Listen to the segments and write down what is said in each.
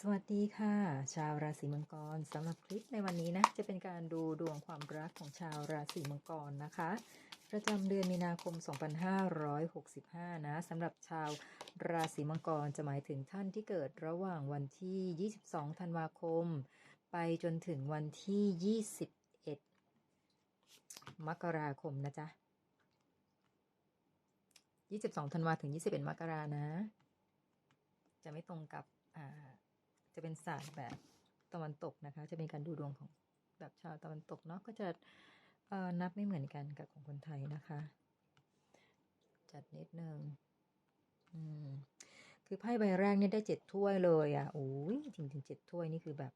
สวัสดีค่ะ ชาวราศีมังกรสำหรับคลิปในวันนี้นะ จะเป็นการดูดวงความรักของชาวราศีมังกรนะคะ ประจำเดือนมีนาคม 2565 นะสำหรับชาวราศีมังกรจะหมายถึงท่านที่เกิดระหว่างวันที่ 22 ธันวาคม ไปจนถึงวันที่ 21 มกราคมนะจ๊ะ 22 ธันวาถึง 21 มกรานะ จะไม่ตรงกับอ่า จะเป็นศาสตร์แบบตะวันตกนะคะ จะเป็นการดูดวงของแบบชาวตะวันตกเนาะก็จะนับไม่เหมือนกันกับของคนไทยนะคะ จัดนิดนึงอืมคือไพ่ใบแรกเนี่ยได้เจ็ดถ้วยเลยอะโอ้ยจริงๆเจ็ดถ้วยนี่คือแบบ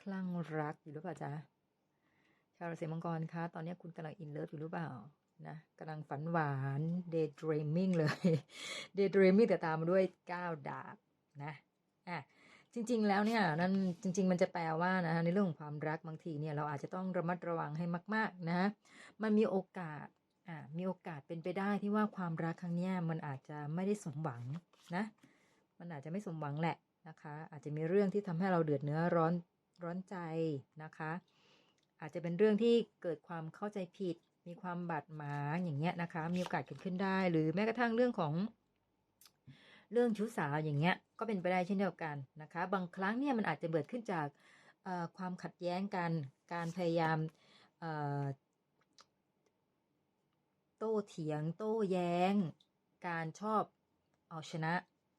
คลั่งรักอยู่หรือเปล่าจ๊ะชาวราศีมังกรคะตอนนี้คุณกำลังอินเลิฟอยู่หรือเปล่านะกำลังฝันหวาน daydreaming เลย daydreaming แต่ตามมาด้วยก้าวดาบนะ อะจริง ๆ แล้วเนี่ยนั่นจริง ๆ มันจะแปลว่านะในเรื่องของความรักบางทีเนี่ยเราอาจจะต้องระมัดระวังให้มาก ๆ นะมันมีโอกาสอ่ามีโอกาสเป็นไปได้ที่ว่าความรักครั้งนี้มันอาจจะไม่ได้สมหวังนะมันอาจจะไม่สมหวังแหละนะคะ อาจจะมีเรื่องที่ทำให้เราเดือดเนื้อร้อนร้อนใจนะคะ อาจจะเป็นเรื่องที่เกิดความเข้าใจผิด มีความบาดหมางอย่างเงี้ยนะคะ มีโอกาสเกิดขึ้นได้ หรือแม้กระทั่งเรื่องของ เรื่องชู้สาวอย่างเงี้ยก็เป็นไปได้เช่นเดียวกันนะคะ บางครั้งเนี่ยมันอาจจะเกิดขึ้นจากความขัดแย้งกัน การพยายามโต้เถียง โต้แย้ง การชอบเอาชนะ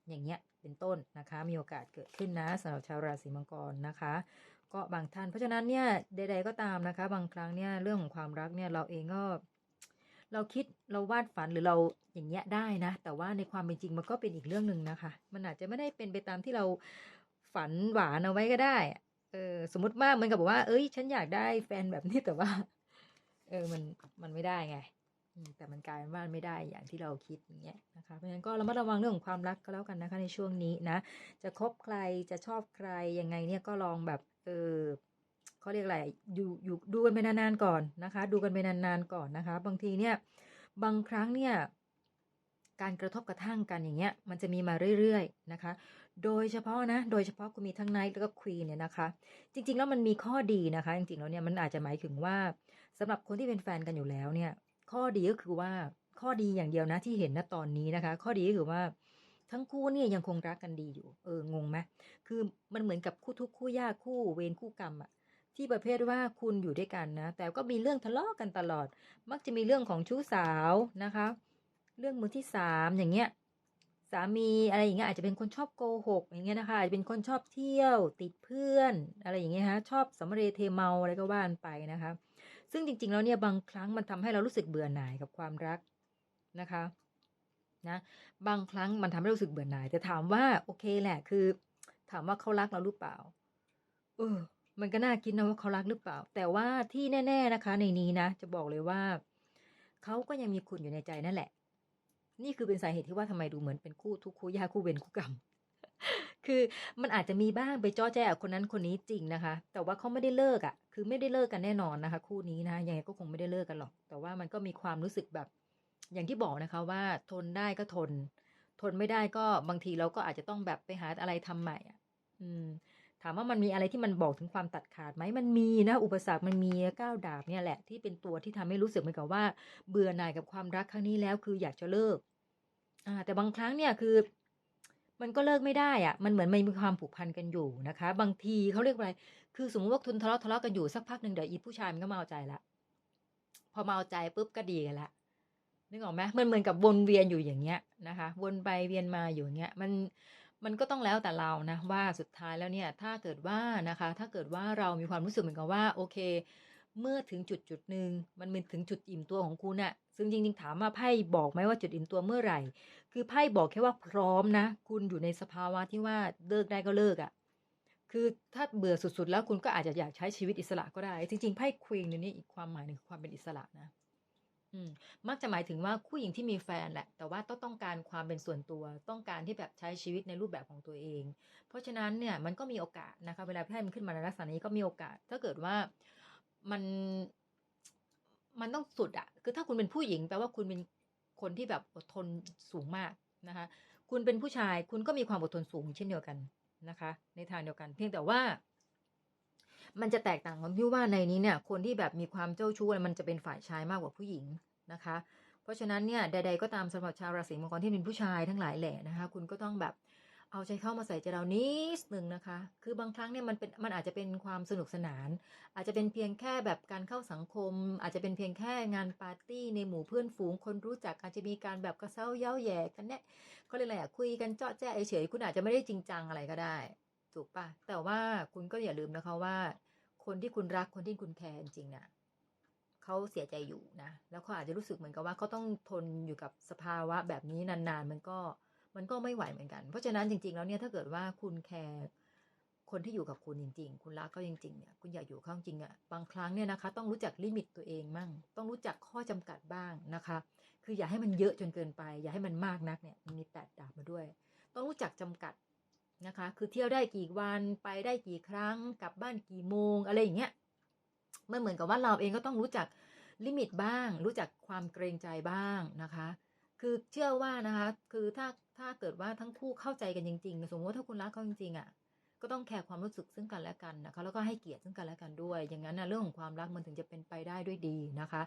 อย่างเงี้ยเป็นต้นนะคะ มีโอกาสเกิดขึ้นนะสำหรับชาวราศีมังกรนะคะ ก็บางท่านเพราะฉะนั้นเนี่ยใดๆก็ตามนะคะ บางครั้งเนี่ยเรื่องของความรักเนี่ยเราเองก็เราคิดเราวาดฝันหรือเรา อย่างเงี้ยได้นะ แต่ว่าในความเป็นจริงมันก็เป็นอีกเรื่องหนึ่งนะคะ มันอาจจะไม่ได้เป็นไปตามที่เราฝันหวานเอาไว้ก็ได้เออสมมติว่าเหมือนกับบอกว่า เอ้ย ฉันอยากได้แฟนแบบนี้แต่ว่า เออมันมันไม่ได้ไงแต่มันกลายเป็นว่าไม่ได้อย่างที่เราคิดอย่างเงี้ยนะคะเพราะฉะนั้นก็ระมัดระวังเรื่องของความรักก็แล้วกันนะคะ ในช่วงนี้นะ จะคบใครจะชอบใครยังไงเนี่ยก็ลองแบบ เออเขาเรียกอะไรอยู่อยู่ดูกันไปนานๆก่อนนะคะ ดูกันไปนานๆก่อนนะคะ บางทีเนี่ย บางครั้งเนี่ย การกระทบกระทั่งกันอย่างเงี้ยมันจะมีมาเรื่อยๆนะคะ โดยเฉพาะนะ โดยเฉพาะคุณมีทั้งไนท์แล้วก็ควีนเนี่ยนะคะ จริง ๆ แล้วมันมีข้อดีนะคะ จริงๆแล้วเนี่ยมันอาจจะหมายถึงว่าสำหรับคนที่เป็นแฟนกันอยู่แล้วเนี่ย ข้อดีก็คือว่าข้อดีอย่างเดียวนะที่เห็นณตอนนี้นะคะ ข้อดีก็คือว่าทั้งคู่เนี่ยยังคงรักกันดีอยู่ เอองงไหมคือมันเหมือนกับคู่ทุกคู่ยากคู่เวรคู่กรรมอะที่ประเภทว่าคุณอยู่ด้วยกันนะ แต่ก็มีเรื่องทะเลาะกันตลอด มักจะมีเรื่องของชู้สาวนะคะ เรื่องมือที่สามอย่างเงี้ยสามีอะไรอย่างเงี้ยอาจจะเป็นคนชอบโกหกอย่างเงี้ยนะคะอาจจะเป็นคนชอบเที่ยวติดเพื่อนอะไรอย่างเงี้ยฮะชอบสำเรเทเมาอะไรก็ว่านไปนะคะ ซึ่งจริงๆแล้วเนี่ยบางครั้งมันทำให้เรารู้สึกเบื่อหน่ายกับความรักนะคะนะบางครั้งมันทำให้รู้สึกเบื่อหน่าย แต่ถามว่าโอเคแหละคือ ถามว่าเขารักเราหรือเปล่าเออมันก็น่าคิดนะว่าเขารักหรือเปล่า แต่ว่าที่แน่ ๆนะคะ ในนี้นะจะบอกเลยว่าเขาก็ยังมีคุณอยู่ในใจนั่นแหละ นี่คือเป็นสาเหตุที่ว่าทำไมดูเหมือนเป็นคู่ทุกคู่ยากคู่เวรคู่กรรม คือมันอาจจะมีบ้างไปจ้อแจ้คนนั้นคนนี้จริงนะคะ แต่ว่าเขาไม่ได้เลิกอะ่ะ คือไม่ได้เลิกกันแน่นอนนะคะ คู่นี้นะยังไงก็คงไม่ได้เลิกกันหรอก แต่ว่ามันก็มีความรู้สึกแบบ อย่างที่บอกนะคะว่าทนได้ก็ทน ทนไม่ได้ก็บางทีเราก็อาจจะต้องแบบไปหาอะไรทำใหม่อะ อืมถามว่ามันมีอะไรที่มันบอกถึงความตัดขาดไหม มันมีนะ อุปสรรคมันมีก้าวดาบเนี่ยแหละที่เป็นตัวที่ทำให้รู้สึกเหมือนกับว่า เบื่อหน่ายกับความรักครั้งนี้แล้วคืออยากจะเลิก อ่าแต่บางครั้งเนี่ยคือ มันก็เลิกไม่ได้อะมันเหมือนมันมีความผูกพันกันอยู่นะคะ บางทีเขาเรียกอะไรคือสมมติว่าทุนทะเลาะทะเลาะกันอยู่สักพักหนึ่งเดี๋ยวอีผู้ชายมันก็มาเอาใจละพอมาเอาใจปุ๊บก็ดีกันละนึกออกไหมมันเหมือนกับวนเวียนอยู่อย่างเงี้ยนะคะ วนไปเวียนมาอยู่อย่างเงี้ย มันมันก็ต้องแล้วแต่เรานะว่าสุดท้ายแล้วเนี่ย ถ้าเกิดว่านะคะ ถ้าเกิดว่าเรามีความรู้สึกเหมือนกับว่า โอเค เมื่อถึงจุดจุดหนึ่งมันเป็นถึงจุดอิ่มตัวของคุณน่ะ ซึ่งจริงๆ ถามว่าไพ่บอกไหมว่าจุดอิ่มตัวเมื่อไหร่ คือไพ่บอกแค่ว่าพร้อมนะ คุณอยู่ในสภาวะที่ว่าเลิกได้ก็เลิกอะ่ะ คือถ้าเบื่อสุดๆ แล้วคุณก็อาจจะอยากใช้ชีวิตอิสระก็ได้ จริงๆ ไพ่ควีนนี่อีกความหมายหนึ่งคือความเป็นอิสระนะ อืม มักจะหมายถึงว่าผู้หญิงที่มีแฟนแหละ แต่ว่าต้องต้องการความเป็นส่วนตัว ต้องการที่แบบใช้ชีวิตในรูปแบบของตัวเอง เพราะฉะนั้นเนี่ยมันก็มีโอกาสนะคะ เวลาไพ่มันขึ้นมาในลักษณะนี้ก็มีโอกาส ถ้าเกิดว่ามัน มันต้องสุดอะคือถ้าคุณเป็นผู้หญิงแปลว่าคุณเป็นคนที่แบบอดทนสูงมากนะคะ คุณเป็นผู้ชายคุณก็มีความอดทนสูงเช่นเดียวกันนะคะ ในทางเดียวกัน เพียงแต่ว่า มันจะแตกต่างกันที่ว่าในนี้เนี่ย คนที่แบบมีความเจ้าชู้อะไรมันจะเป็นฝ่ายชายมากกว่าผู้หญิงนะคะ เพราะฉะนั้นเนี่ยใด ๆ ก็ตามสำหรับชาวราศีมังกรที่เป็นผู้ชายทั้งหลายแหละนะคะ คุณก็ต้องแบบ เอาใจเข้ามาใส่ใจเรานิดหนึ่งนะคะ คือบางครั้งเนี่ยมันเป็นมันอาจจะเป็นความสนุกสนาน อาจจะเป็นเพียงแค่แบบการเข้าสังคม อาจจะเป็นเพียงแค่งานปาร์ตี้ในหมู่เพื่อนฝูงคนรู้จักอาจจะมีการแบบกระเซ้าเย้าแย่กันเนี่ยเขาเรียกอะไรอะคุยกันเจาะแจ้เฉยคุณอาจจะไม่ได้จริงจังอะไรก็ได้ ถูกปะแต่ว่าคุณก็อย่าลืมนะคะว่า คนที่คุณรักคนที่คุณแคร์จริงๆน่ะเขาเสียใจอยู่นะ แล้วเขาอาจจะรู้สึกเหมือนกับว่าเขาต้องทนอยู่กับสภาวะแบบนี้นานๆ มันก็ มันก็ไม่ไหวเหมือนกัน เพราะฉะนั้นจริง ๆ แล้วเนี่ยถ้าเกิดว่าคุณแคร์คนที่อยู่กับคุณจริง ๆ คุณรักเขาจริงๆเนี่ยคุณอยากอยู่เขาจริงๆอะบางครั้งเนี่ยนะคะ ต้องรู้จักลิมิตตัวเองมั่ง ต้องรู้จักข้อจำกัดบ้างนะคะ คืออย่าให้มันเยอะจนเกินไป อย่าให้มันมากนักเนี่ยมันมีแปดดาบมาด้วย ต้องรู้จักจำกัดนะคะ คือเที่ยวได้กี่วันไปได้กี่ครั้งกลับบ้านกี่โมง อะไรอย่างเงี้ยมันเหมือนกับว่าเราเองก็ต้องรู้จักลิมิตบ้าง รู้จักความเกรงใจบ้างนะคะ คือเชื่อว่านะคะ คือถ้าถ้าเกิดว่าทั้งคู่เข้าใจกันจริงๆ สมมติว่าถ้าคุณรักเขาจริงๆอะ ก็ต้องแคร์ความรู้สึกซึ่งกันและกันนะคะ แล้วก็ให้เกียรติซึ่งกันและกันด้วย อย่างนั้นนะเรื่องของความรักมันถึงจะเป็นไปได้ด้วยดีนะคะ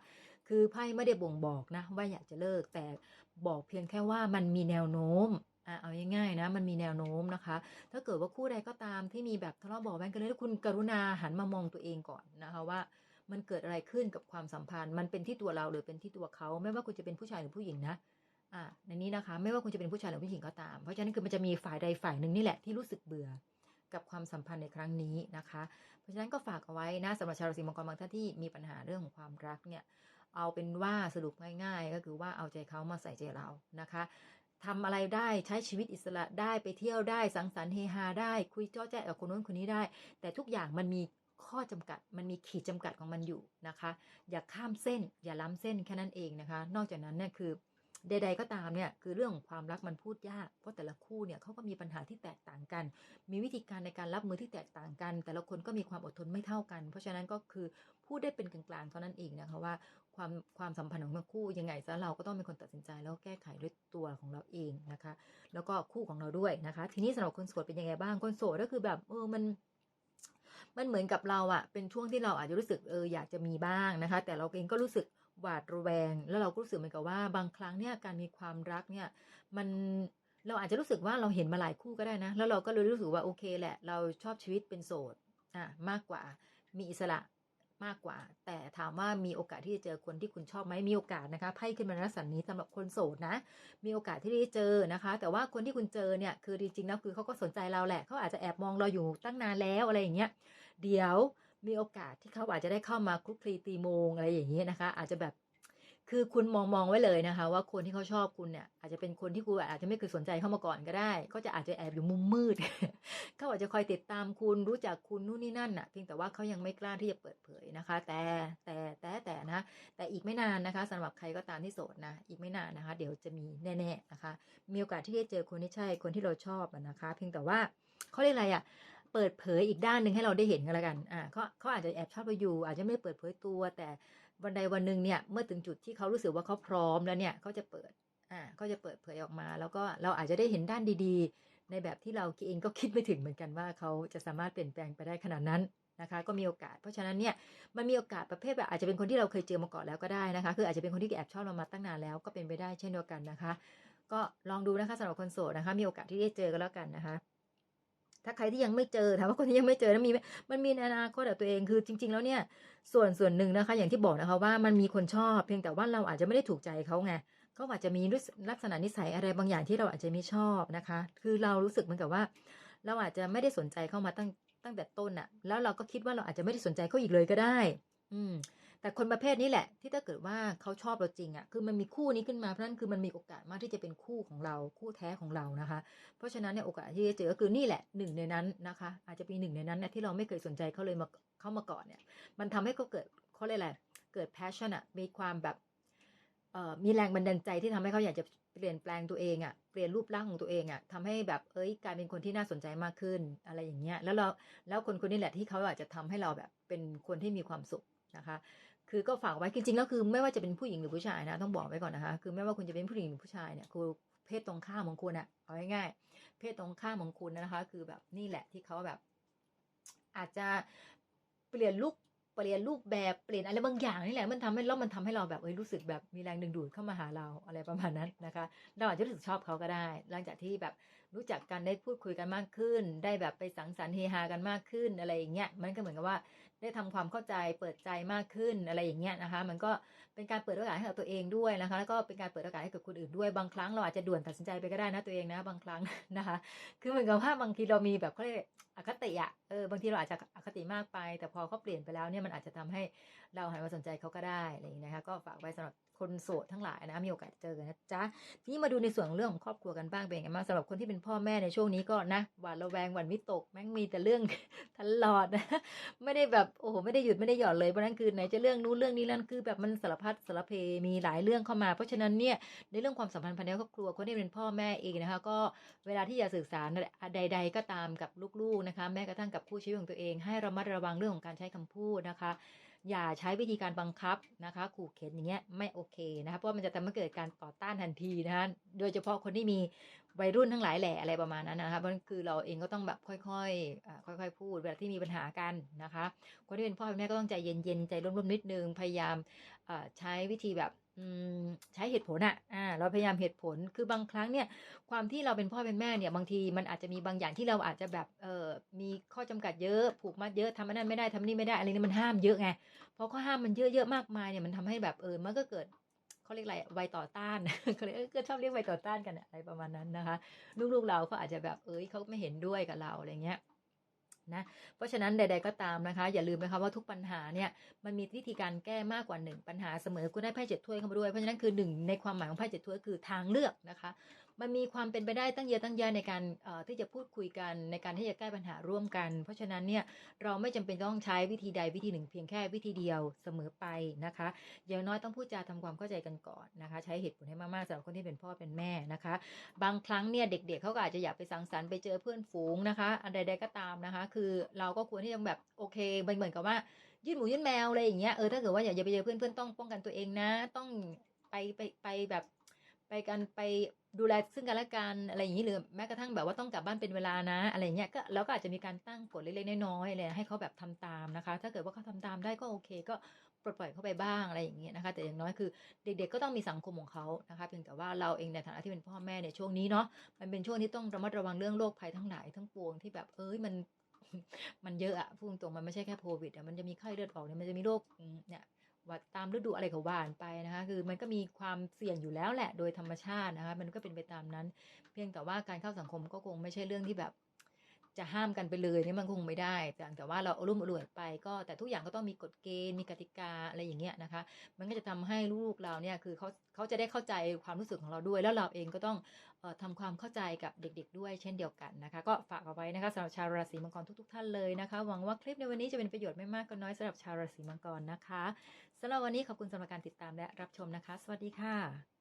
คือไพ่ไม่ได้บ่งบอกนะ ว่าอยากจะเลิก แต่บอกเพียงแค่ว่ามันมีแนวโน้มอะเอาง่ายๆนะ มันมีแนวโน้มนะคะ ถ้าเกิดว่าคู่ใดก็ตามที่มีแบบทะเลาะเบาะแว้งกันเลยคุณกรุณาหันมามองตัวเองก่อนนะคะว่ามันเกิดอะไรขึ้นกับความสัมพันธ์ มันเป็นที่ตัวเราหรือเป็นที่ตัวเขา ไม่ว่าคุณจะเป็นผู้ชายหรือผู้หญิงนะ อะในนี้นะคะ ไม่ว่าคุณจะเป็นผู้ชายหรือผู้หญิงก็ตาม เพราะฉะนั้นคือมันจะมีฝ่ายใดฝ่ายหนึ่งนี่แหละที่รู้สึกเบื่อกับความสัมพันธ์ในครั้งนี้นะคะ เพราะฉะนั้นก็ฝากเอาไว้นะสำหรับชาวราศีมังกรบางท่านที่มีปัญหาเรื่องของความรักเนี่ยเอาเป็นว่าสรุปง่าย ๆ ก็คือว่าเอาใจเขามาใส่ใจเรานะคะทำอะไรได้ใช้ชีวิตอิสระได้ไปเที่ยวได้สังสรรค์เฮฮาได้คุยเจ้าแจ๊กับคนนู้นคนนี้ได้ แต่ทุกอย่างมันมีข้อจำกัดมันมีขีดจำกัดของมันอยู่นะคะ อย่าข้ามเส้น อย่าล้ำเส้นแค่นั้นเองนะคะ นอกจากนั้นเนี่ยคือ ใด ๆ ก็ตามเนี่ยคือเรื่องของความรักมันพูดยากเพราะแต่ละคู่เนี่ยเขาก็มีปัญหาที่แตกต่างกัน มีวิธีการในการรับมือที่แตกต่างกัน แต่ละคนก็มีความอดทนไม่เท่ากัน เพราะฉะนั้นก็คือพูดได้เป็นกลางๆเท่านั้นเองนะคะว่าความความสัมพันธ์ของทั้งคู่ยังไงซะเราก็ต้องเป็นคนตัดสินใจแล้วแก้ไขด้วยตัวของเราเองนะคะ แล้วก็คู่ของเราด้วยนะคะ ทีนี้สำหรับคนโสดเป็นยังไงบ้างคนโสดก็คือแบบเออมันมันเหมือนกับเราอะเป็นช่วงที่เราอาจจะรู้สึกเอออยากจะมีบ้างนะคะ แต่เราเองก็รู้สึก หวาดระแวง แล้วเราก็รู้สึกเหมือนกับว่า บางครั้งเนี่ยการมีความรักเนี่ยมันเราอาจจะรู้สึกว่าเราเห็นมาหลายคู่ก็ได้นะ แล้วเราก็เลยรู้สึกว่าโอเคแหละ เราชอบชีวิตเป็นโสดอะมากกว่ามีอิสระมากกว่า แต่ถามว่ามีโอกาสที่จะเจอคนที่คุณชอบไหมมีโอกาสนะคะไพ่ขึ้นมาในลักษณะนี้สำหรับคนโสดนะ มีโอกาสที่ได้เจอนะคะ แต่ว่าคนที่คุณเจอเนี่ยคือจริงๆแล้วคือเขาก็สนใจเราแหละเขาอาจจะแอบมองเราอยู่ตั้งนานแล้วอะไรอย่างเงี้ยเดี๋ยว มีโอกาสที่เขาอาจจะได้เข้ามาคลุกคลีตีโมงอะไรอย่างเงี้ยนะคะ อาจจะแบบคือคุณมองมองไว้เลยนะคะ ว่าคนที่เขาชอบคุณเนี่ย อาจจะเป็นคนที่คุณอาจจะไม่เคยสนใจเข้ามาก่อนก็ได้ ก็จะอาจจะแอบอยู่มุมมืด เขาอาจจะคอยติดตามคุณรู้จักคุณนู่นนี่นั่นน่ะเพียงแต่ว่าเขายังไม่กล้าที่จะเปิดเผยนะคะ แต่แต่แต่แต่นะ แต่อีกไม่นานนะคะสำหรับใครก็ตามที่โสดนะ อีกไม่นานนะคะ เดี๋ยวจะมีแน่ ๆนะคะ มีโอกาสที่ได้เจอคนที่ใช่คนที่เราชอบนะคะ เพียงแต่ว่าเขาเรียกอะไรอะ เปิดเผยอีกด้านหนึ่งให้เราได้เห็นกันแล้วกัน อ่าเขาเขาอาจจะแอบชอบเราอยู่ อาจจะไม่เปิดเผยตัว แต่วันใดวันหนึ่งเนี่ย เมื่อถึงจุดที่เขารู้สึกว่าเขาพร้อมแล้วเนี่ยเขาจะเปิด อ่าเขาจะเปิดเผยออกมา แล้วก็เราอาจจะได้เห็นด้านดีๆ ในแบบที่เราเองก็คิดไม่ถึงเหมือนกันว่าเขาจะสามารถเปลี่ยนแปลงไปได้ขนาดนั้นนะคะก็มีโอกาส เพราะฉะนั้นเนี่ยมันมีโอกาสประเภทแบบอาจจะเป็นคนที่เราเคยเจอมาก่อนแล้วก็ได้นะคะ คืออาจจะเป็นคนที่แอบชอบเรามาตั้งนานแล้วก็เป็นไปได้เช่นเดียวกันนะคะ ก็ลองดูนะคะสำหรับคนโสดนะคะ มีโอกาสที่ได้เจอกันแล้วกันนะคะ ถ้าใครที่ยังไม่เจอถามว่าคนที่ยังไม่เจอนะมีไหมมันมีในอนาคตแต่ตัวเองคือจริง ๆ แล้วเนี่ยส่วนส่วนหนึ่งนะคะ อย่างที่บอกนะคะว่ามันมีคนชอบ เพียงแต่ว่าเราอาจจะไม่ได้ถูกใจเขาไงเขาอาจจะมีลักษณะนิสัยอะไรบางอย่างที่เราอาจจะไม่ชอบนะคะ คือเรารู้สึกเหมือนกับว่า เราอาจจะไม่ได้สนใจเข้ามาตั้งตั้งแต่ต้นอะแล้วเราก็คิดว่าเราอาจจะไม่ได้สนใจเขาอีกเลยก็ได้ อืม แต่คนประเภทนี้แหละ ที่ถ้าเกิดว่าเขาชอบเราจริงอะ่ะคือมันมีคู่นี้ขึ้นมาเพราะนั้นคือมันมีโอกาสมากที่จะเป็นคู่ของเราคู่แท้ของเรานะคะ เพราะฉะนั้นเนี่ยโอกาสที่จะเจอคือนี่แหละหนึ่งในนั้นนะคะ อาจจะเป็นหนึ่งในนั้นนี่ยที่เราไม่เคยสนใจเขาเลยมาเข้ามาก่อนเนี่ย มันทำให้เขาเกิดเขาเรียกอะไรเกิด passion อะมีความแบบเอ่อมีแรงบันดาลใจที่ทำให้เขาอยากจะเปลี่ยนแปลงตัวเองอะเปลี่ยนรูปร่างของตัวเองอะทำให้แบบเอ้ยกลายเป็นคนที่น่าสนใจมากขึ้นอะไรอย่างเงี้ยแล้วเราแล้วคนคนนี้แหละที่เขาอาจจะทำให้เราแบบเป็นคนที่มีความสุขนะคะ คือก็ฝากไว้จริงๆแล้วคือไม่ว่าจะเป็นผู้หญิงหรือผู้ชายนะต้องบอกไว้ก่อนนะคะ คือไม่ว่าคุณจะเป็นผู้หญิงหรือผู้ชายเนี่ยคือเพศตรงข้ามของคุณอะเอาง่ายๆเพศตรงข้ามของคุณนะคะ คือแบบนี่แหละที่เขาแบบ อาจจะเปลี่ยนลุกเปลี่ยนรูปแบบเปลี่ยนอะไรบางอย่างนี่แหละมันทำให้แล้วมันทำให้เราแบบเอ้ยรู้สึกแบบมีแรงดึงดูดเข้ามาหาเราอะไรประมาณนั้นนะคะเราอาจจะรู้สึกชอบเขาก็ได้ หลังจากที่แบบรู้จักกันได้พูดคุยกันมากขึ้น ได้แบบไปสังสรรค์เฮฮากันมากขึ้นอะไรอย่างเงี้ยมันก็เหมือนกับว่า ได้ทำความเข้าใจเปิดใจมากขึ้นอะไรอย่างเงี้ยนะคะ มันก็เป็นการเปิดโอกาสให้กับตัวเองด้วยนะคะ แล้วก็เป็นการเปิดโอกาสให้กับคนอื่นด้วย บางครั้งเราอาจจะด่วนตัดสินใจไปก็ได้นะตัวเองนะ บางครั้งนะคะ คือเหมือนกับว่าบางทีเรามีแบบเขาเรียกอคติอะเออบางทีเราอาจจะอคติมากไป แต่พอเขาเปลี่ยนไปแล้วเนี่ยมันอาจจะทำให้เราหันมาสนใจเขาก็ได้อะไรอย่างนี้นะคะ ก็ฝากไว้สำหรับคนโสดทั้งหลายนะมีโอกาสเจอกันนะจ๊ะทีนี้มาดูในส่วนเรื่องของครอบครัวกันบ้างเป็นยังไงบ้างสำหรับคนที่เป็นพ่อแม่ในช่วงนี้ก็นะหวาดระแวงหวั่นวิตกแม่งมีแต่เรื่องตลอดนะไม่ได้แบบโอ้โหไม่ได้หยุดไม่ได้หย่อนเลยเพราะนั้นคือไหนจะเรื่องนู้นเรื่องนี้นั่นคือแบบมันสารพัดสารเพมีหลายเรื่องเข้ามา เพราะฉะนั้นเนี่ยในเรื่องความสัมพันธ์ภายในครอบครัวคนที่เป็นพ่อแม่เองนะคะ ก็เวลาที่จะสื่อสารใด ๆ ก็ตามกับลูกๆนะคะ แม้กระทั่งกับคู่ชีวิตของตัวเอง ให้ระมัดระวังเรื่องของการใช้คำพูดนะคะ อย่าใช้วิธีการบังคับนะคะ ขู่เข็นอย่างเงี้ยไม่โอเคนะคะเพราะว่ามันจะทำให้เกิดการต่อต้านทันทีนะคะโดยเฉพาะคนที่มีวัยรุ่นทั้งหลายแหละอะไรประมาณนั้นนะคะเพราะคือเราเองก็ต้องแบบค่อยๆอ่าค่อย ๆ พูดเวลาที่มีปัญหากันนะคะ คนที่เป็นพ่อเป็นแม่ก็ต้องใจเย็นๆใจร่มๆนิดนึงพยายามใช้วิธีแบบ ใช้เหตุผลอะอ่า เราพยายามเหตุผล คือบางครั้งเนี่ย ความที่เราเป็นพ่อเป็นแม่เนี่ย บางทีมันอาจจะมีบางอย่างที่เราอาจจะแบบ เออมีข้อจำกัดเยอะ ผูกมัดเยอะทำอันนั้นไม่ได้ทำนี่ไม่ได้ อะไรนี่มันห้ามเยอะไงเพราะข้อห้ามมันเยอะๆมากมายเนี่ย มันทำให้แบบเออ มันก็เกิดเขาเรียกอะไรวัยต่อต้านเขาเรียกเออก็ชอบเรียกวัยต่อต้านกันอะอะไรประมาณนั้นนะคะ ลูกๆเราเขาอาจจะแบบ เอ้ยเขาไม่เห็นด้วยกับเราอะไรเงี้ย นะ เพราะฉะนั้นใด ๆก็ตามนะคะ อย่าลืมนะคะว่าทุกปัญหาเนี่ยมันมีวิธีการแก้มากกว่าหนึ่งปัญหาเสมอคุณได้ไพ่เจ็ดถ้วยเข้ามาด้วยเพราะฉะนั้นคือหนึ่งในความหมายของไพ่เจ็ดถ้วยคือทางเลือกนะคะ มันมีความเป็นไปได้ตั้งเยอะตั้งแยะในการที่จะพูดคุยกันในการที่จะแก้ปัญหาร่วมกัน เพราะฉะนั้นเนี่ยเราไม่จำเป็นต้องใช้วิธีใดวิธีหนึ่งเพียงแค่วิธีเดียวเสมอไปนะคะอย่างน้อยต้องพูดจาทำความเข้าใจกันก่อนนะคะ ใช้เหตุผลให้มากๆสำหรับคนที่เป็นพ่อเป็นแม่นะคะ บางครั้งเนี่ยเด็กๆเขาก็อาจจะอยากไปสังสรรค์ไปเจอเพื่อนฝูงนะคะอันใดก็ตามนะคะ คือเราก็ควรที่จะแบบโอเคเหมือนกับว่ายื่นหมูยื่นแมวอะไรอย่างเงี้ยเออถ้าเกิดว่าอยากจะไปเจอเพื่อนเพื่อนต้องป้องกันตัวเองนะ ต้องไปไปไปแบบ ไปกันไปดูแลซึ่งกันและกันอะไรอย่างนี้หรือแม้กระทั่งแบบว่าต้องกลับบ้านเป็นเวลานะ อะไรเงี้ยก็แล้วก็อาจจะมีการตั้งกฎเล็กๆน้อยๆเลยให้เขาแบบทำตามนะคะ ถ้าเกิดว่าเขาทำตามได้ก็โอเค ก็ปลดปล่อยเขาไปบ้างอะไรอย่างเงี้ยนะคะ แต่อย่างน้อยคือเด็ก ๆ ก็ต้องมีสังคมของเขานะคะเพียงแต่ว่าเราเองในฐานะที่เป็นพ่อแม่ในช่วงนี้เนาะมันเป็นช่วงที่ต้องระมัดระวังเรื่องโรคภัยทั้งหลายทั้งปวงที่แบบเอ้ยมันมันเยอะอะพูดตรงมันไม่ใช่แค่โควิดอะมันจะมีไข้เลือดออกเนี่ยมันจะมีโรคเนี่ย วัดตามฤดูอะไรก็ว่านไปนะคะ คือมันก็มีความเสี่ยงอยู่แล้วแหละ โดยธรรมชาตินะคะ มันก็เป็นไปตามนั้น เพียงแต่ว่าการเข้าสังคมก็คงไม่ใช่เรื่องที่แบบ จะห้ามกันไปเลยนี่มันคงไม่ได้ แต่แต่ว่าเราอรุ่มอร่วยไปก็ แต่ทุกอย่างก็ต้องมีกฎเกณฑ์ มีกติกาอะไรอย่างเงี้ยนะคะ มันก็จะทำให้ลูกเราเนี่ยคือเขาเขาจะได้เข้าใจความรู้สึกของเราด้วย แล้วเราเองก็ต้องออทำความเข้าใจกับเด็ก ๆ ด้วยเช่นเดียวกันนะคะ ก็ฝากเอาไว้นะคะสำหรับชาวราศีมังกรทุก ๆ ท่านเลยนะคะ หวังว่าคลิปในวันนี้จะเป็นประโยชน์ไม่มากก็น้อยสำหรับชาวราศีมังกรนะคะ สำหรับวันนี้ขอบคุณสำหรับการติดตามและรับชมนะคะ สวัสดีค่ะ